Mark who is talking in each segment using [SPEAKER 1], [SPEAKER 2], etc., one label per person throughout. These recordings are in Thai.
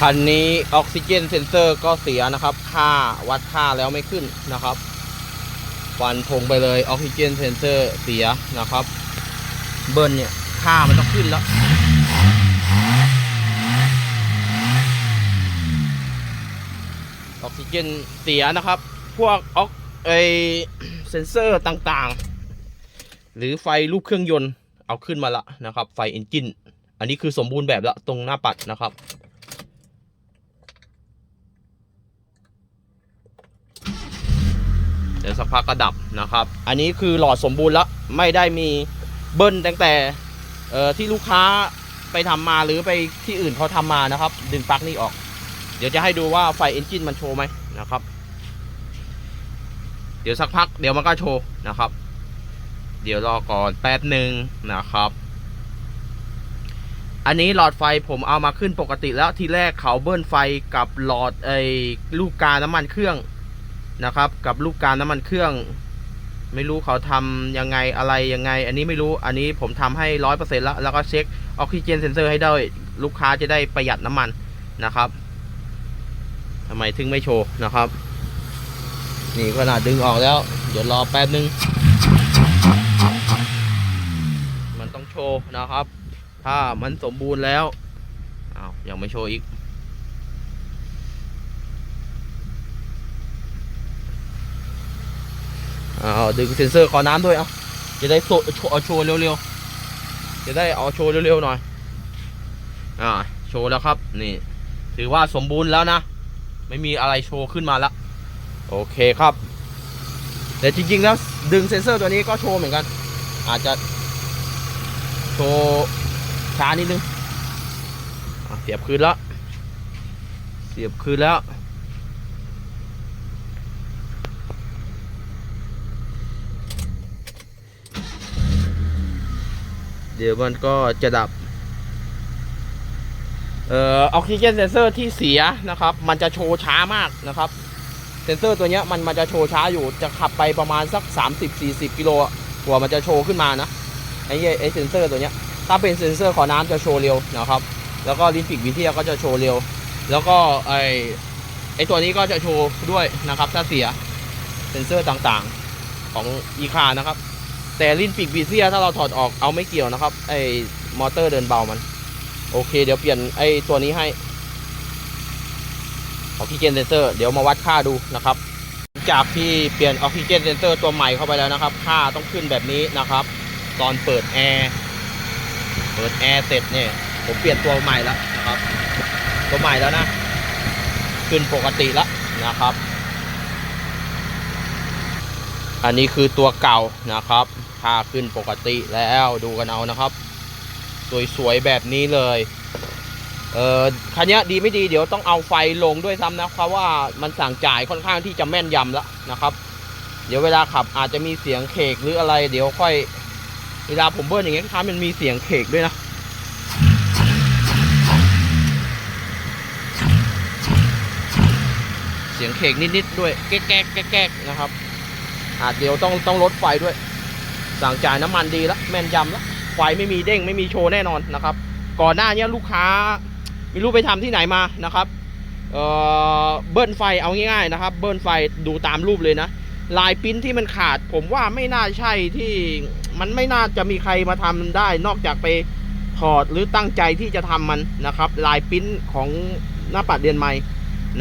[SPEAKER 1] คันนี้ออกซิเจนเซนเซอร์ก็เสียนะครับ ค่าวัดค่าแล้วไม่ขึ้นนะครับฟันธงไปเลยออกซิเจนเซนเซอร์เสียนะครับ เบิ้ลเนี่ย ค่ามันต้องขึ้นแล้ว ออกซิเจนเสียนะครับ พวกออกไอเซนเซอร์ต่างๆ หรือไฟรูปเครื่องยนต์เอาขึ้นมาละนะครับ ไฟเอนจินอันนี้คือสมบูรณ์แบบแล้วตรงหน้าปัดนะครับ ดี๋ยวสักพักก็ดับนะครับ อันนี้คือหลอดสมบูรณ์แล้วไม่ได้มีเบิ้ลตั้งแต่ที่ลูกค้าไปทำมาหรือไปที่อื่นเขาทำมานะครับ ดึงปลั๊กนี่ออก เดี๋ยวจะให้ดูว่าไฟเอนจินมันโชว์ไหมนะครับ เดี๋ยวสักพักเดี๋ยวมันก็โชว์นะครับ เดี๋ยวรอก่อนแป๊บหนึ่งนะครับ อันนี้หลอดไฟผมเอามาขึ้นปกติแล้วทีแรกเขาเบิ้ลไฟกับหลอดไอ้ลูกกาน้ำมันเครื่อง นะครับ กับลูกกาน้ำมันเครื่อง ไม่รู้เขาทำยังไงอะไรยังไง อันนี้ไม่รู้อันนี้ผมทำให้ร้อยเปอร์เซ็นต์แล้วแล้วก็เช็คออกซิเจนเซนเซอร์ให้ได้ลูกค้าจะได้ประหยัดน้ำมันนะครับทำไมถึงไม่โชว์นะครับ นี่ขนาดดึงออกแล้ว เดี๋ยวรอแป๊บนึง มันต้องโชว์นะครับ ถ้ามันสมบูรณ์แล้วอ้าวยังไม่โชว์อีก อ้าวดึงเซ็นเซอร์ขอน้ำด้วยเอะจะได้โชว์โชว์เอาโชว์เร็วๆจะได้เอาโชว์เร็วๆหน่อยอ่าโชว์แล้วครับนี่ ถือว่าสมบูรณ์แล้วนะ ไม่มีอะไรโชว์ขึ้นมาล้วโอเคครับ แต่จริงๆแล้วดึงเซ็นเซอร์ตัวนี้ก็โชว์เหมือนกัน อาจจะโชว์ช้านิดนึงเสียบคืนแล้ว เสียบคืนแล้ว เดี๋ยวมันก็จะดับ เอ่อออกซิเจนเซนเซอร์ที่เสียนะครับ มันจะโชว์ช้ามากนะครับ เซนเซอร์ตัวเนี้ยมันมันจะโชว์ช้าอยู่ จะขับไปประมาณสัก 30-40 กิโลกว่ามันจะโชว์ขึ้นมานะ ไอ้เไอ้เซนเซอร์ตัวเนี้ยถ้าเป็นเซนเซอร์ขอน้ำจะโชว์เร็วนะครับ แล้วก็ลิฟิกวิทียก็จะโชว์เร็ว แล้วก็ไอไอตัวนี้ก็จะโชว์ด้วยนะครับ ถ้าเสียเซนเซอร์ต่างๆของอีคานะครับ แต่ลิ้นฟิกวิเทียถ้าเราถอดออกเอาไม่เกี่ยวนะครับ ไอมอเตอร์เดินเบามัน โอเค เดี๋ยวเปลี่ยนไอ้ตัวนี้ให้ออกซิเจนเซนเซอร์เดี๋ยวมาวัดค่าดูนะครับ จากที่เปลี่ยนออกซิเจนเซนเซอร์ตัวใหม่เข้าไปแล้วนะครับ ค่าต้องขึ้นแบบนี้นะครับ ตอนเปิดแอร์เปิดแอร์เสร็จเนี่ยผมเปลี่ยนตัวใหม่แล้วนะครับ ตัวใหม่แล้วนะ ขึ้นปกติแล้วนะครับ อันนี้คือตัวเก่านะครับค่าขึ้นปกติแล้วดูกันเอานะครับ สวยๆแบบนี้เลยเออคันนี้ดีไม่ดีเดี๋ยวต้องเอาไฟลงด้วยซ้ำนะเพราะว่ามันสั่งจ่ายค่อนข้างที่จะแม่นยำแล้วนะครับ เดี๋ยวเวลาขับอาจจะมีเสียงเคกหรืออะไร เดี๋ยวค่อย เวลาผมเบิ้ลอย่างเงี้ยค้ามันมีเสียงเคกด้วยนะเสียงเคกนิดๆด้วยแก๊กแก๊กแก๊กนะครับ อาจเดี๋ยวต้องต้องลดไฟด้วย สั่งจ่ายน้ำมันดีแล้วแม่นยำแล้วไฟไม่มีเด้งไม่มีโชว์แน่นอนนะครับ ก่อนหน้านี้ลูกค้าไม่รู้ไปทำที่ไหนมานะครับเเบิ้ลไฟเอาง่ายๆนะครับ เบิ้ลไฟดูตามรูปเลยนะ ลายปิ้นที่มันขาด ผมว่าไม่น่าใช่ที่มันไม่น่าจะมีใครมาทำได้ นอกจากไปถอดหรือตั้งใจที่จะทำมันนะครับ ลายปิ้นของหน้าปัดเรียนใหม่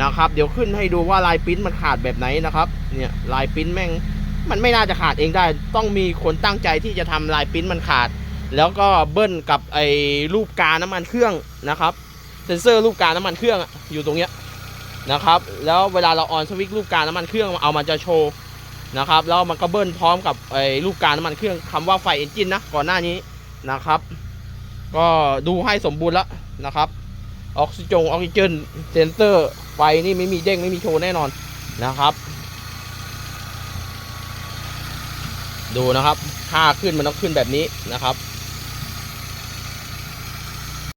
[SPEAKER 1] นะครับ เดี๋ยวขึ้นให้ดูว่าลายปิ้นมันขาดแบบไหนนะครับ เนี่ยลายปิ้นแม่ง มันไม่น่าจะขาดเองได้ ต้องมีคนตั้งใจที่จะทำลายปิ้นมันขาด แล้วก็เบิ้ลกับไอ้รูปกาน้ำมันเครื่องนะครับ เซนเซอร์รูปกาน้ำมันเครื่องอยู่ตรงเนี้ยนะครับ แล้วเวลาเราออนสวิตช์รูปกาน้ำมันเครื่องเอามันจะโชว์นะครับ แล้วมันก็เบิ้ลพร้อมกับไอ้รูปกาน้ำมันเครื่องคำว่าไฟเอนจินนะก่อนหน้านี้นะครับ ก็ดูให้สมบูรณ์แล้วนะครับ ออกซิจงออกซิเจนเซนเซอร์ไฟนี่ไม่มีเด้งไม่มีโชว์แน่นอนนะครับ ดูนะครับ ถ้าขึ้นมันต้องขึ้นแบบนี้นะครับ